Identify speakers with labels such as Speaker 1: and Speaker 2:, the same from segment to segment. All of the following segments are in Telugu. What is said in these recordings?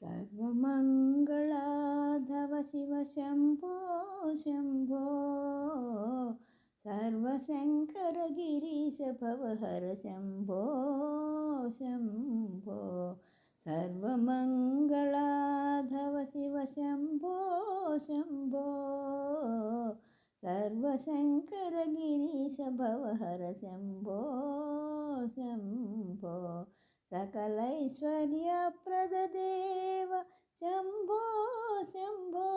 Speaker 1: सर्वमङ्गलाधव शिव शम्भो शम्भो सर्वशङ्करगिरीश भवहर शम्भो शम्भो सर्वमङ्गलाधव शिव शम्भो शम्भो सर्वशङ्करगिरीश भवहर शम्भो शम्भो सकलैश्वर्यप्रददेव शम्भो शम्भो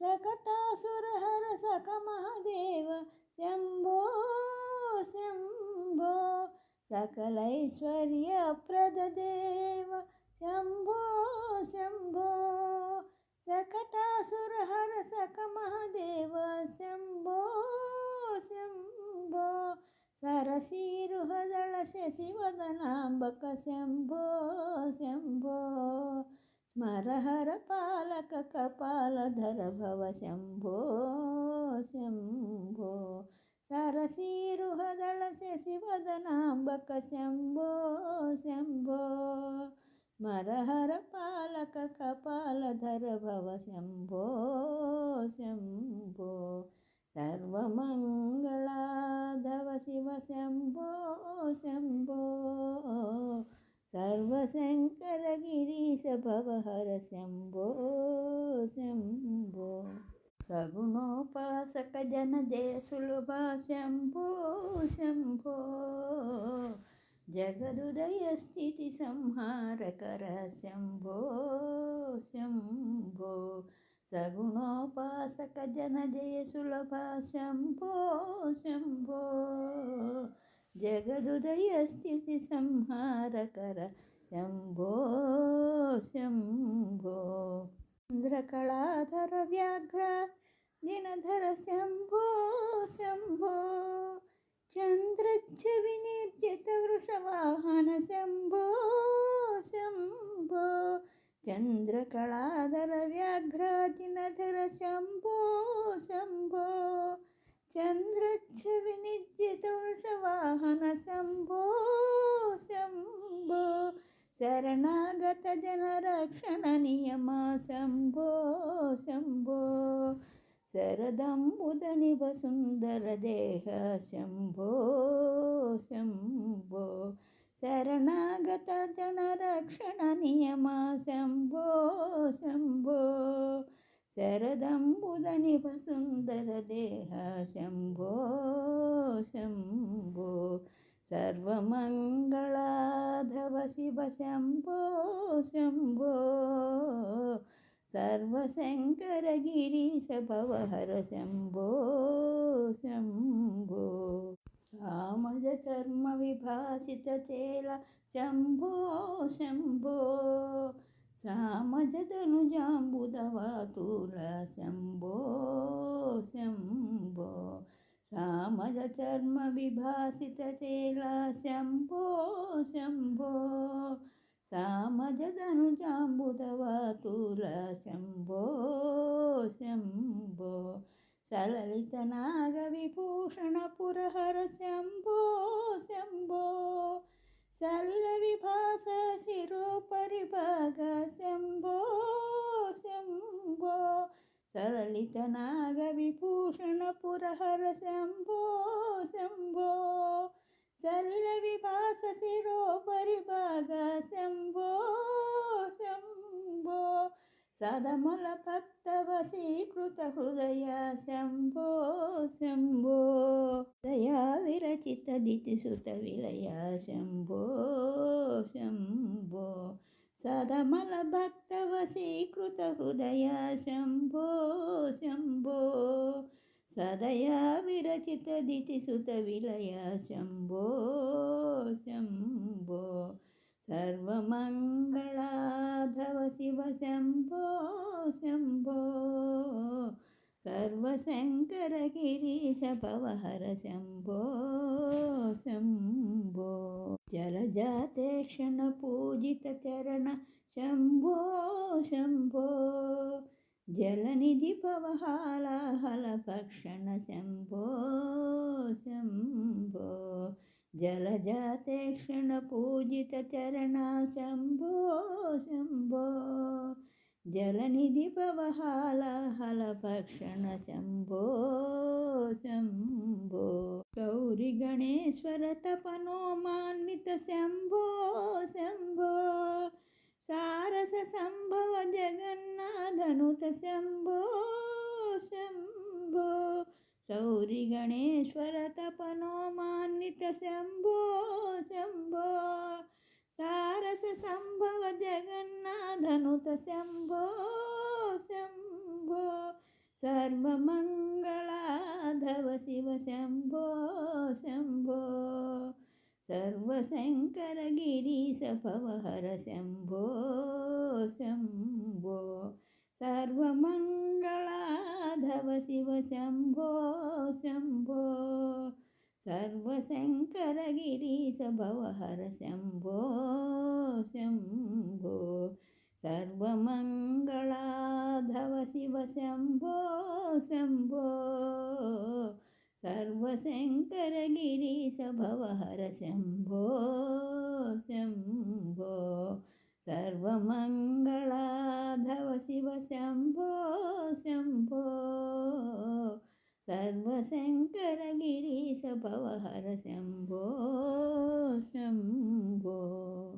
Speaker 1: सकटासुरहर सकमहादेव शम्भो शम्भो सकलैश्वर्यप्रददेव शम्भो शम्भो सकटासुरहर सकमहादेव शम्भो शम्भो శశివదనాంబక శంభో. శంభో స్మరహర పాలక కపాలధర భవ శంభో శంభో. సరసీరుహదళ శశివదనాంబక శంభో. శంభో స్మరహర పాలక కపాలధర భవ శంభో శంభో. సర్వమంగళ శివ శంభో శంభో సర్వశంకర గిరీశ భవహర శంభో శంభో సగుణోపాసక జన జయ సులభ శంభో శంభో జగదుదయ స్థితి సంహారకర శంభో శంభో సగుణోపాసక జన జయ సులభ శంభో శంభో. జగదుదయ స్థితి సంహారకర శంభో శంభో. ఇంద్రకళాధర వ్యాఘ్ర దినధర శంభో శంభో. చంద్రచ్చ వినిర్జిత వృషవాహన శంభో. చంద్రకళాధర వ్యాఘ్రాజినధర శంభో శంభో చంద్రచ్చ వినిద్యుతోషవాహన శంభో శంభో శరణాగత జనరక్షణ నియమ శంభో శంభో శరదంబుదనివ సుందర దేహ శంభో శంభో नियम शम्भो शम्भो शम्भो शम्भो सर्वमङ्गलाधव शिव शम्भो शम्भो सर्वशङ्करगिरीश भवहर शम्भो చామజ చర్మ విభాసిత చేల శంభో శంభో. సామజతనుజాంబుధవాతుల శంభో శంభో. సామజ చర్మ విభాసిత చేల శంభో శంభో. సామజతనుజాంబుధవాతుల శంభో శంభో. సలలిత నాగ విభూషణ పురహర सललितनागविभूषणपुरहर शम्भो शम्भो सल्लविभास शिरोपरिभाग शम्भो शम्भो सदमलभक्तवशीकृतहृदय शम्भो शम्भो दया विरचितदितिसुतविलय शम्भो शम्भो सदमलभक्तवशीकृतहृदय शम्भो शम्भो सदया विरचितदितिसुतविलय शम्भो शम्भो सर्वमङ्गलाधव शिव शम्भो शम्भो सर्वशङ्करगिरीश भवहर शम्भो शम्भो जलजाते क्षणपूजितचरण शम्भो शम्भो जलनिधि भवहालाहलभक्षण शम्भो शम्भो जलजाते क्षणपूजितचरणा शम्भो शम्भो జలనిధి పవహాలహలభక్షణ శంభో శంభో. గౌరి గణేశ్వర తపనోమాన్విత శంభో శంభో. సారస సంభవ జగన్నాథనుత శంభో శంభో. సౌరి గణేశ్వర తపనోమాన్విత శంభో శంభో. సారస సంభవ జగ शम्भो शम्भो सर्वमङ्गलाधव शिव शम्भो शम्भो सर्वशङ्करगिरीशभवहर शम्भो शम्भो सर्वमङ्गलाधव शिव शम्भो शम्भो सर्वशङ्करगिरीशभवहर शम्भो शम्भो सर्वमङ्गलाधव शिव शम्भो शम्भो। सर्वशङ्करगिरीशभवहर शम्भो शम्भो। सर्वमङ्गलाधव शिव शम्भो शम्भो। सर्वशङ्करगिरीशभवहर शम्भो शम्भो